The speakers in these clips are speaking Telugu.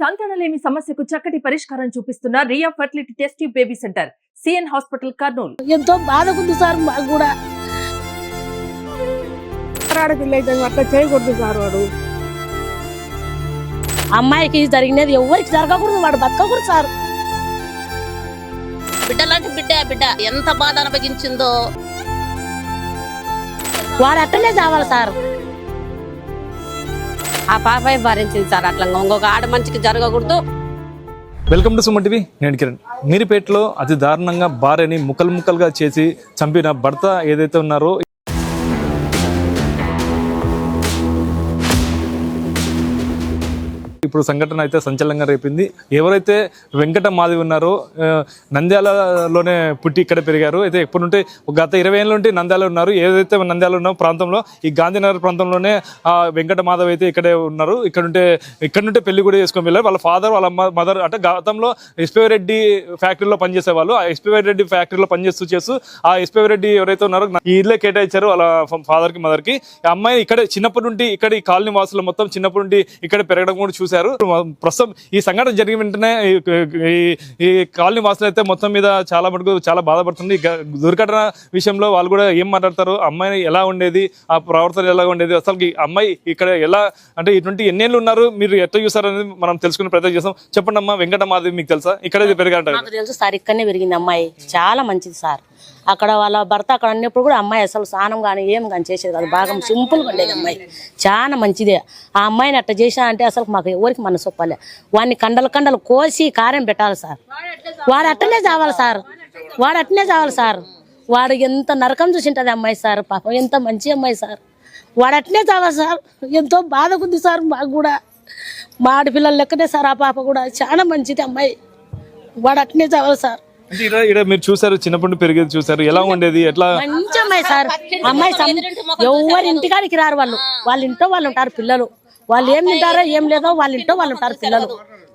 సంతానలేమి సమస్యకు చక్కటి పరిష్కారం చూపిస్తున్న Riya fertility test baby center CN hospital Kurnool. ఎంతో బాధకుంది సార్ మాకు కూడా. ఆడపిల్ల అయితే అట్లా చేయకూడదు సార్ వాడు. అమ్మాయికి జరిగినది ఎవరికి జరగకూడదు వాడు బతకకూడదు సార్. బిడ్డ లాంటి బిడ్డ బిడ్డ ఎంత బాధ అనుభవించిందో. వాడు అట్టనే చావాలి సార్. ఆ పాప భరించింది సార్? అట్లా ఇంకొక ఆడ మనిషికి జరగకూడదు. వెల్కమ్ టు సుమన్ టీవీ నేను కిరణ్. మీరిపేటలో అతి దారుణంగా భార్యని ముక్కలు ముక్కలుగా చేసి చంపిన భర్త ఏదైతే ఉన్నారో ఇప్పుడు సంఘటన అయితే సంచలనంగా రేపింది. ఎవరైతే వెంకట మాధవి ఉన్నారో నంద్యాలలోనే పుట్టి ఇక్కడ పెరిగారు. అయితే ఎప్పటి నుండి ఒక గత ఇరవై ఏళ్ళ నుండి నంద్యాల ఉన్నారు. ఏదైతే నంద్యాల ఉన్న ప్రాంతంలో ఈ గాంధీనగర్ ప్రాంతంలోనే ఆ వెంకట మాధవ్ అయితే ఇక్కడే ఉన్నారు. ఇక్కడ ఉంటే ఇక్కడ నుండి పెళ్ళి కూడా చేసుకొని వెళ్ళారు. వాళ్ళ ఫాదర్ వాళ్ళ మదర్ అంటే గతంలో ఎస్పీ రెడ్డి ఫ్యాక్టరీలో పనిచేసే వాళ్ళు ఆ ఎస్పీ రెడ్డి ఫ్యాక్టరీలో పనిచేస్తూ చేస్తూ ఆ ఎస్పీ రెడ్డి ఎవరైతే ఉన్నారో ఈ ఇల్లే కేటాయించారు వాళ్ళ ఫాదర్కి మదర్కి. ఆ అమ్మాయి ఇక్కడ చిన్నప్పటి నుండి ఇక్కడ ఈ కాలనీ వాసులు మొత్తం చిన్నప్పటి నుండి ఇక్కడ పెరగడం కూడా చూశారు. ప్రస్తుతం ఈ సంఘటన జరిగిన వెంటనే ఈ- ఈ- కాలనీ వాసులు అయితే మొత్తం మీద చాలా మటుకు చాలా బాధపడుతుంది. దుర్ఘటన విషయంలో వాళ్ళు కూడా ఏం మాట్లాడతారు? అమ్మాయి ఎలా ఉండేది? ఆ ప్రవర్తన ఎలా ఉండేది? అసలు ఈ అమ్మాయి ఇక్కడ ఎలా అంటే ఇటువంటి ఎన్నేళ్ళు ఉన్నారు? మీరు ఎట్లా చూసారు అనేది మనం తెలుసుకునే ప్రయత్నం చేస్తాం. చెప్పండి అమ్మా వెంకట మాధవి మీకు తెలుసా? ఇక్కడే పెరిగారు తెలుసు సార్ ఇక్కడనే పెరిగింది అమ్మాయి. చాలా మంచిది సార్. అక్కడ వాళ్ళ భర్త అక్కడ ఉన్నప్పుడు కూడా అమ్మాయి అసలు స్నానం కానీ ఏం కానీ చేసేది కాదు. బాగా సింపుల్గా ఉండేది అమ్మాయి. చాలా మంచిదే. ఆ అమ్మాయిని అట్లా చేసా అంటే అసలు మాకు ఎవరికి మనసు ఒప్పలే. వాడిని కండలు కండలు కోసి కారం పెట్టాలి సార్. వాడు అట్టనే చావాలి సార్. వాడు అట్టనే చావాలి సార్. వాడు ఎంత నరకం చూసింటుంది అమ్మాయి సార్. పాపం ఎంత మంచి అమ్మాయి సార్. వాడు అట్నే చావాలి సార్. ఎంతో బాధకుంది సార్ మాకు కూడా. మా ఆడపిల్లల లెక్కనే సార్ ఆ పాప కూడా. చాలా మంచిది అమ్మాయి. వాడు అట్నే చావాలి సార్. ఇక్కడ ఇక్కడ మీరు చూసారు చిన్నప్పటి నుండి పెరిగేది చూసారు ఎలా ఉండేది? ఎట్లా? మంచి అమ్మాయి సార్ అమ్మాయి ఎవరి ఇంటికాడికి రారు వాళ్ళు. వాళ్ళ ఇంట్లో వాళ్ళు ఉంటారు పిల్లలు. వాళ్ళు ఏం తింటారో ఏం లేదో వాళ్ళ ఇంట్లో వాళ్ళు ఉంటారు పిల్లలు.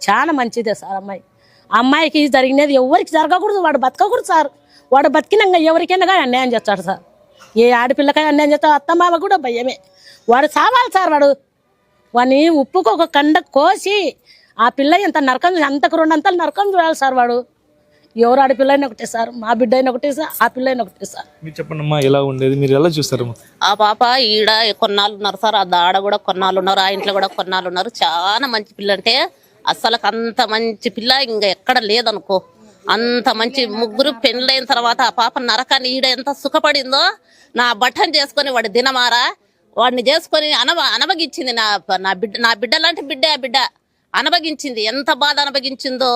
చాలా మంచిదే సార్ అమ్మాయి. అమ్మాయికి జరిగినది ఎవరికి జరగకూడదు వాడు బతకకూడదు సార్. వాడు బతికినాక ఎవరికైనా కానీ అన్యాయం చేస్తాడు సార్. ఏ ఆడపిల్లకై అన్యాయం చేస్తాడు అత్త మామ కూడా భయమే. వాడు చావాలి సార్ వాడు. వాడిని ఉప్పుకు ఒక కండ కోసి ఆ పిల్ల ఎంత నరకం అంతకు రెండంతలు నరకం చూడాలి సార్ వాడు. ఎవరు ఆడపిల్ల అయినా ఒకటే సార్ మా బిడ్డ అయినా ఒకటే సార్ ఆ పిల్ల అయినా ఒకటే సార్. మీరు చెప్పండి అమ్మా ఎలా ఉండేది? మీరు ఎలా చూస్తారు ఆ పాప ఈడ కొన్నాళ్ళు ఉన్నారు సార్ ఆ దాడ కూడా కొన్నాళ్ళు ఉన్నారు ఆ ఇంట్లో కూడా కొన్నాళ్ళు ఉన్నారు. చాలా మంచి పిల్ల అంటే అసలు అంత మంచి పిల్ల ఇంకా ఎక్కడ లేదనుకో. అంత మంచి ముగ్గురు పెళ్ళైన తర్వాత ఆ పాప నరకాన్ని ఈడ ఎంత సుఖపడిందో నా బట్టన్ చేసుకొని వాడి దినమారా వాడిని చేసుకొని అనవ అనవగించింది నా నా బిడ్డ నా బిడ్డ లాంటి బిడ్డ ఆ బిడ్డ. అనభగించింది ఎంత బాధ అనభగించిందో.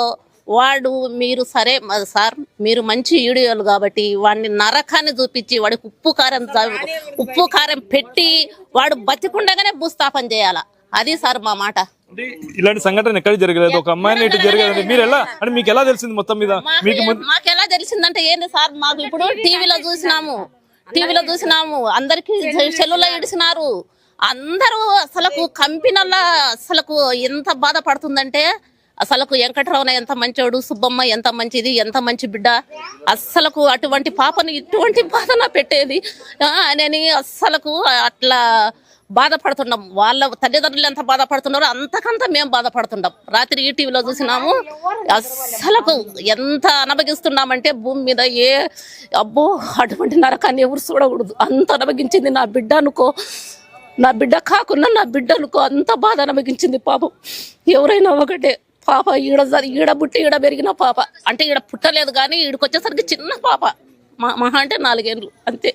వాడు మీరు సరే సార్ మీరు మంచి ఈడియోలు కాబట్టి వాడిని నరకాన్ని చూపించి వాడికి ఉప్పు కారం ఉప్పు కారం పెట్టి వాడు బతికుండగానే భూస్థాపన చేయాల? అది సార్ మా మాట. ఇలాంటి సంఘటన ఎక్కడ జరగలేదు? ఒక అమ్మాయిని ఇటు జరగలేదు. మీరు ఎలా అంటే మీకు ఎలా తెలిసింది మొత్తం మీద? మీకు మాకు ఎలా తెలిసిందంటే ఏంది సార్? మాకు ఇప్పుడు టీవీలో చూసినాము. టీవీలో చూసినాము. అందరికి సెల్లులో ఇడిసినారు అందరూ అసలకు కంపెనల్లా అసలకు ఎంత బాధపడుతుందంటే అసలకు వెంకటరమణ ఎంత మంచోడు సుబ్బమ్మ ఎంత మంచిది ఎంత మంచి బిడ్డ. అస్సలకు అటువంటి పాపను ఇటువంటి బాధన పెట్టేది అని అస్సలకు అట్లా బాధపడుతున్నాం వాళ్ళ తల్లిదండ్రులు ఎంత బాధపడుతున్నారో అంతకంత మేము బాధపడుతున్నాం రాత్రి ఈ టీవీలో చూసినాము అస్సలకు ఎంత అనభగిస్తున్నామంటే భూమి మీద ఏ అబ్బో అటువంటి నరకాన్ని ఎవరు చూడకూడదు. అంత అనభగించింది నా బిడ్డ అనుకో నా బిడ్డ కాకుండా నా బిడ్డ అనుకో అంత బాధ అనభగించింది పాపం. ఎవరైనా ఒకటే పాప ఈడ ఈడ పుట్టి ఈడ పెరిగిన పాప. అంటే ఈడ పుట్టలేదు కానీ ఈడకి వచ్చేసరికి చిన్న పాప. మా మహా అంటే నాలుగేళ్ళు అంతే.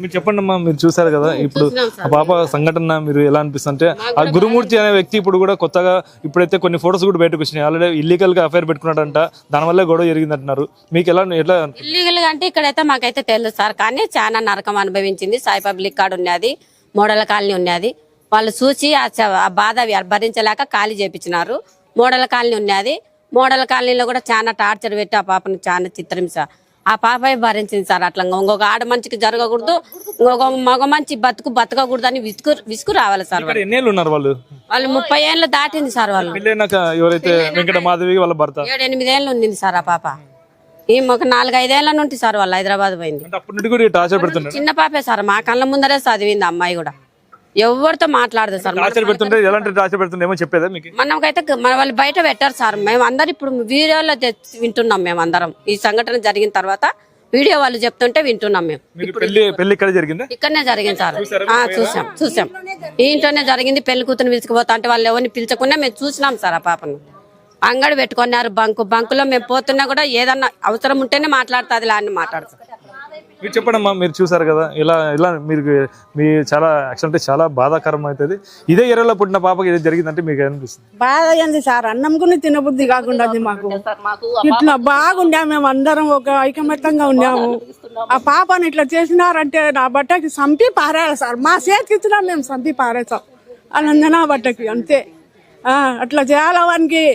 మీరు చెప్పండి అమ్మా మీరు చూసారు కదా ఇప్పుడు ఆ పాప సంఘటన మీరు ఎలా అనిపిస్తుంది అంటే ఆ గురుమూర్తి అనే వ్యక్తి ఇప్పుడు కూడా కొత్తగా ఇప్పుడైతే కొన్ని ఫొటోస్ కూడా బయటకు వచ్చినాయి. ఆల్రెడీ ఇల్లీగల్గా అఫైర్ పెట్టుకున్నాడంట దానివల్ల గొడవ జరిగింది అంటున్నారు మీకు ఎలా ఎట్లా ఇల్లీగల్గా అంటే ఇక్కడైతే మాకైతే తెలియదు సార్ కానీ చాలా నరకం అనుభవించింది. సాయి పబ్లిక్ కాడ ఉన్నది మోడల్ కాలనీ ఉన్నది. వాళ్ళు చూసి ఆ బాధ భరించలేక ఖాళీ చేపించినారు. మోడల్ కాలనీ ఉన్నది మోడల్ కాలనీలో కూడా చాలా టార్చర్ పెట్టి ఆ పాపను చాలా చిత్రహింస. ఆ పాప భరించింది సార్ అట్లా. ఇంకొక ఆడ మనిషికి జరగకూడదు ఇంకొక మగ మంచి బతుకు బతకకూడదు అని విసుగు విసుగు రావాలి సార్ ఇక్కడ ఎన్నేళ్ళు ఉన్నారు వాళ్ళు? వాళ్ళు ముప్పై ఏళ్ళు దాటింది సార్ వాళ్ళు. పెళ్ళైనాక ఎవరైతే వెంకట మాధవి వాళ్ళ భర్త? ఏడు ఎనిమిదేళ్ళు ఉంది సార్ ఆ పాప. ఈ ఒక నాలుగు ఐదేళ్ళ నుండి సార్ వాళ్ళు హైదరాబాద్ పోయింది. అంటే అప్పటి నుండి కూడా టార్చర్ పెడుతున్నారు. చిన్న పాపే సార్ మా కళ్ళ ముందరే చదివింది అమ్మాయి కూడా. ఎవరితో మాట్లాడదు సార్? మనకైతే మన వాళ్ళు బయట పెట్టారు సార్. మేము అందరు ఇప్పుడు వీడియోలో వింటున్నాం మేము అందరం. ఈ సంఘటన జరిగిన తర్వాత వీడియో వాళ్ళు చెప్తుంటే వింటున్నాం మేము. మీకు పెళ్ళి పెళ్ళి ఇక్కడ జరిగిందా? ఇక్కడనే జరిగింది సార్. ఆ, చూసాం చూసాం. ఇంట్లోనే జరిగింది. పెళ్ళి కూతురు పిలుచుకుపోతా అంటే వాళ్ళు ఎవరిని పిలుచకుండా మేము చూసినాం సార్ ఆ పాపను. అంగడి పెట్టుకున్నారు బంకు. బంకులో మేము పోతున్నా కూడా ఏదన్నా అవసరం ఉంటేనే మాట్లాడుతుంది అని మాట్లాడుతాం మీరు చెప్పండి అమ్మా మీరు చూసారు కదా ఇలా ఇలా మీరు మీ చాలా యాక్చువల్ అంటే చాలా బాధాకరం అవుతుంది. ఇదే ఏరియాలో పుట్టిన పాపకి ఇది జరిగిందంటే మీకు అనిపిస్తుంది? బాధ అయింది సార్? అన్నం కూడా తినబుద్ధి కాకుండా మాకు. ఇట్లా బాగుండాము మేము అందరం ఒక ఐకమత్యంగా ఉన్నాము. ఆ పాపని ఇట్లా చేసినారంటే నా బట్టకి సంపి పారేయాలి సార్. మా చేతికి ఇచ్చినా మేము సంపి పారేసాం అలా నా బట్టకి అంతే. ఆ, అట్లా చేయాలి వానికి?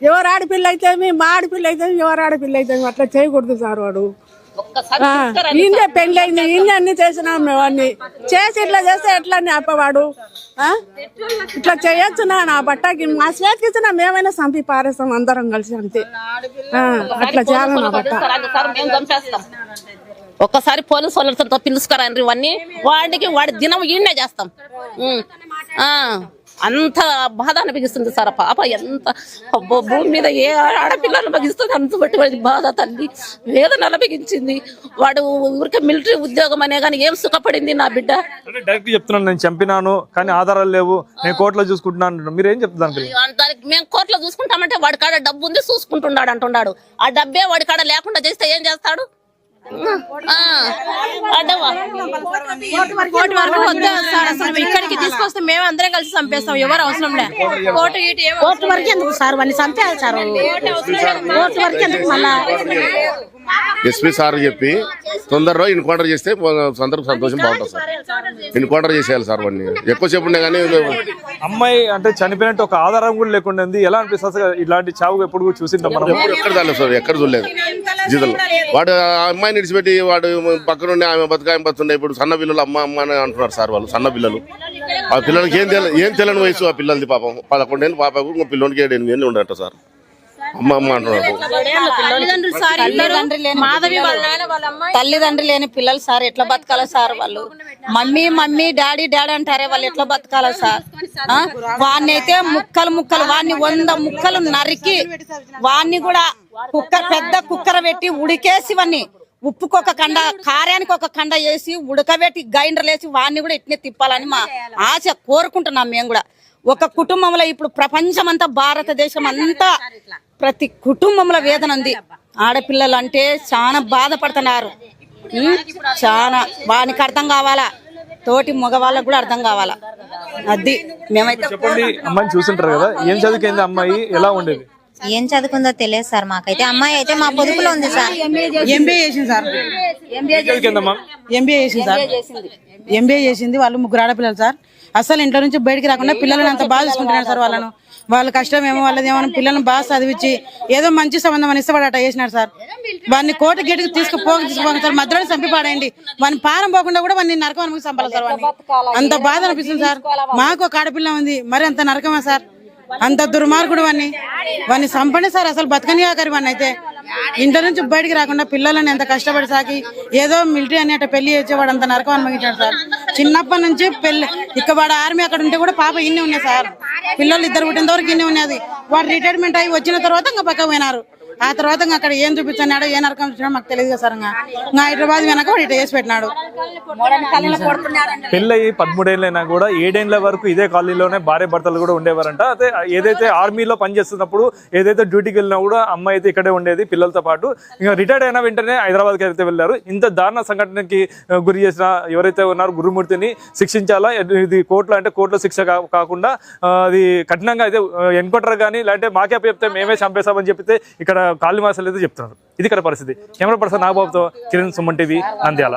ఎవరు ఆడపిల్ల అయితే మా ఆడపిల్ల అయితే ఎవరు ఆడపిల్ల అయితే అట్లా చేయకూడదు సార్ వాడు. ఈయనే పెళ్ళి అయింది ఈయన అన్ని చేసినాం మేము అన్ని. చేసి ఇట్లా చేస్తే ఎట్లా అని అప్పవాడు? ఆ? ఇట్లా చేయొచ్చు నా బట్టకి మా చేతికి ఇచ్చిన మేమైనా సంపి పారేస్తాం అందరం కలిసి అంతే. అట్లా చేయాలి నా బట్ట. ఒక్కసారి పోలీసు వాళ్ళతో పిలుచుకురండి ఇవన్నీ. వాడికి వాడి దినం ఈయనే చేస్తాం. అంత బాధ అనిపిస్తుంది సార్. పాప ఎంత భూమి మీద ఏ ఆడపిల్లలు అనిపిస్తుంది అంత బట్టి వాడి బాధ తల్లి. వేదన అనిపించింది వాడు ఊరికే మిలిటరీ ఉద్యోగం అనే కానీ ఏం సుఖపడింది నా బిడ్డ? డైరెక్ట్ చెప్తున్నాను నేను చంపినాను కానీ ఆధారాలు లేవు. నేను కోర్టులో చూసుకుంటున్నాను. మీరు ఏం చెప్తాను దానికి? మేము కోర్టులో చూసుకుంటామంటే వాడి కాడ డబ్బు ఉంది చూసుకుంటున్నాడు అంటున్నాడు. ఆ డబ్బే వాడి కాడ లేకుండా చేస్తే ఏం చేస్తాడు? డబ్బా. కోర్టు వరకు వద్దా సార్ అసలు ఇక్కడికి తీసుకొస్తే మేము అందరం కలిసి చంపేస్తాం ఎవరు అవసరం లే కోర్టు గీటు ఏమో కోర్టు వరకు ఎందుకు సార్ వాడిని చంపేయాలి సార్ కోర్టు వరకు ఎందుకు మళ్ళా ఎస్పీ సార్ చెప్పి తొందరలో ఇన్కౌంటర్ చేస్తే అందరూ సంతోషం బాగుంటుంది సార్. ఇన్కౌంటర్ చేసేయాలి సార్ వాడిని. ఎక్కువసేపు ఉండే కానీ అమ్మాయి అంటే చనిపోయినట్టు ఒక ఆధారం కూడా లేకుండా ఎలా అనిపిస్తుంది ఇలాంటి చావు ఎప్పుడు కూడా చూసింటాం మనం? ఎక్కడ చాలేదు సార్ ఎక్కడ చూడలేదు. జీతలు వాడు ఆ అమ్మాయిని విడిచిపెట్టి వాడు పక్కన ఉండి ఆమె బతుకాయం బతుండే ఇప్పుడు సన్న పిల్లలు అమ్మ అమ్మ అని అంటున్నారు సార్ వాళ్ళు సన్న పిల్లలు. ఆ పిల్లలకి ఏం తెల ఏం తెలియని వయసు ఆ పిల్లలది పాపం. పదకొండేళ్ళు పాపకు ఇంకో పిల్లోనికి ఏడు ఎనిమిది ఏళ్ళు ఉండట సార్. అమ్మ అమ్మ అంటున్నారు తల్లిదండ్రులు లేని పిల్లలు. సార్ ఎట్లా బతకాలి సార్ వాళ్ళు. మమ్మీ మమ్మీ డాడీ డాడీ అంటారే వాళ్ళు ఎట్లా బతకాలి సార్? వాడిని అయితే ముక్కలు ముక్కలు వాడిని వంద ముక్కలు నరికి వాడిని కూడా కుక్కర్ పెద్ద కుక్కర పెట్టి ఉడికేసి వాడిని ఉప్పుకు ఒక కండ కారానికి ఒక కండ వేసి ఉడకబెట్టి గ్రైండర్ వేసి వాడిని కూడా ఇట్నే తిప్పాలని మా ఆశ కోరుకుంటున్నాం మేము కూడా. ఒక కుటుంబంలో ఇప్పుడు ప్రపంచం అంతా భారతదేశం అంతా ప్రతి కుటుంబంలో వేదన ఉంది. ఆడపిల్లలు అంటే చాలా బాధపడుతున్నారు? చాలా వానికి అర్థం కావాలా? తోటి మగవాళ్ళకు కూడా అర్థం కావాలా? అది మేమైతే చెప్పండి అమ్మాయిని చూసింటారు కదా. ఏం చదువుకైంది అమ్మాయి? ఎలా ఉండేది? ఏం చదువుకుందో తెలియదు సార్ మాకైతే. అమ్మాయి అయితే మా పొదుపులో ఉంది సార్. ఎంబీఏ చేసింది సార్. ఎంబీఏ చేసింది సార్. ఎంబీఏ చేసింది వాళ్ళు ముగ్గురు ఆడపిల్లలు సార్. అసలు ఇంట్లో నుంచి బయటికి రాకుండా పిల్లలను అంత బాగా చూసుకుంటున్నారు సార్ వాళ్ళను. వాళ్ళ కష్టం ఏమో వాళ్ళది ఏమో పిల్లల్ని బాగా చదివించి ఏదో మంచి సంబంధం అని ఇష్టపడి అట్ట చేసినారు సార్. వాడిని కోట గేటుకి తీసుకుపోక తీసుకుపోక సార్. మధ్యలో చంపి పాడేయండి. వాడిని పారం పోకుండా కూడా వాడిని నరకం అనుకుని చంపాలి సార్ వాడిని. అంత బాధ అనిపిస్తుంది సార్. మాకు ఒక ఆడపిల్ల ఉంది. మరి అంత నరకమా సార్? అంత దుర్మార్గుడు వాడిని వాడిని చంపండి సార్ అసలు బతకని ఆఖరి వాడిని అయితే. ఇంటి నుంచి బయటికి రాకుండా పిల్లలని ఎంత కష్టపడి సాకి ఏదో మిలిటరీ అని అట్ట పెళ్ళి చేసేవాడు అంత నరకం అనుభవించాడు సార్. చిన్నప్పటి నుంచి పెళ్ళి ఇక వాడు ఆర్మీ అక్కడ ఉంటే కూడా పాప ఇన్ని ఉన్నాయి సార్. పిల్లలు ఇద్దరు పుట్టిన వరకు ఇన్ని ఉన్నది వాడు రిటైర్మెంట్ అయ్యి వచ్చిన తర్వాత ఇంకా పక్క పోయినారు. ఆ తర్వాత ఇంకా అక్కడ ఏం చూపించాడు ఏ నరకం చూసినా మాకు తెలియదు కదా సార్ ఇంకా. ఇంకా హైదరాబాద్ వెనక వాడు ఇట్లా చేసి పెట్టినాడు. పెళ్ళయి పదమూడేళ్ళైనా కూడా ఏడేళ్ళ వరకు ఇదే కాలనీలోనే భార్య భర్తలు కూడా ఉండేవారంట. అయితే ఏదైతే ఆర్మీలో పనిచేస్తున్నప్పుడు ఏదైతే డ్యూటీకి వెళ్ళినా కూడా అమ్మాయి అయితే ఇక్కడే ఉండేది పిల్లలతో పాటు. ఇంకా రిటైర్డ్ అయిన వెంటనే హైదరాబాద్కి అయితే వెళ్ళారు. ఇంత దారుణ సంఘటనకి గురి చేసిన ఎవరైతే ఉన్నారో గురుమూర్తిని శిక్షించాలా? ఇది కోర్టులో అంటే కోర్టులో శిక్ష కాకుండా అది కఠినంగా అయితే ఎన్కౌంటర్ కానీ లేదంటే మాకే చెప్తే మేమే చంపేస్తామని చెప్పితే ఇక్కడ కాళీమాసలు అయితే చెప్తున్నారు. ఇది ఇక్కడ పరిస్థితి. కెమెరా పర్సన్ నాగబాబుతో కిరణ్ సుమన్ టీవీ నంద్యాల.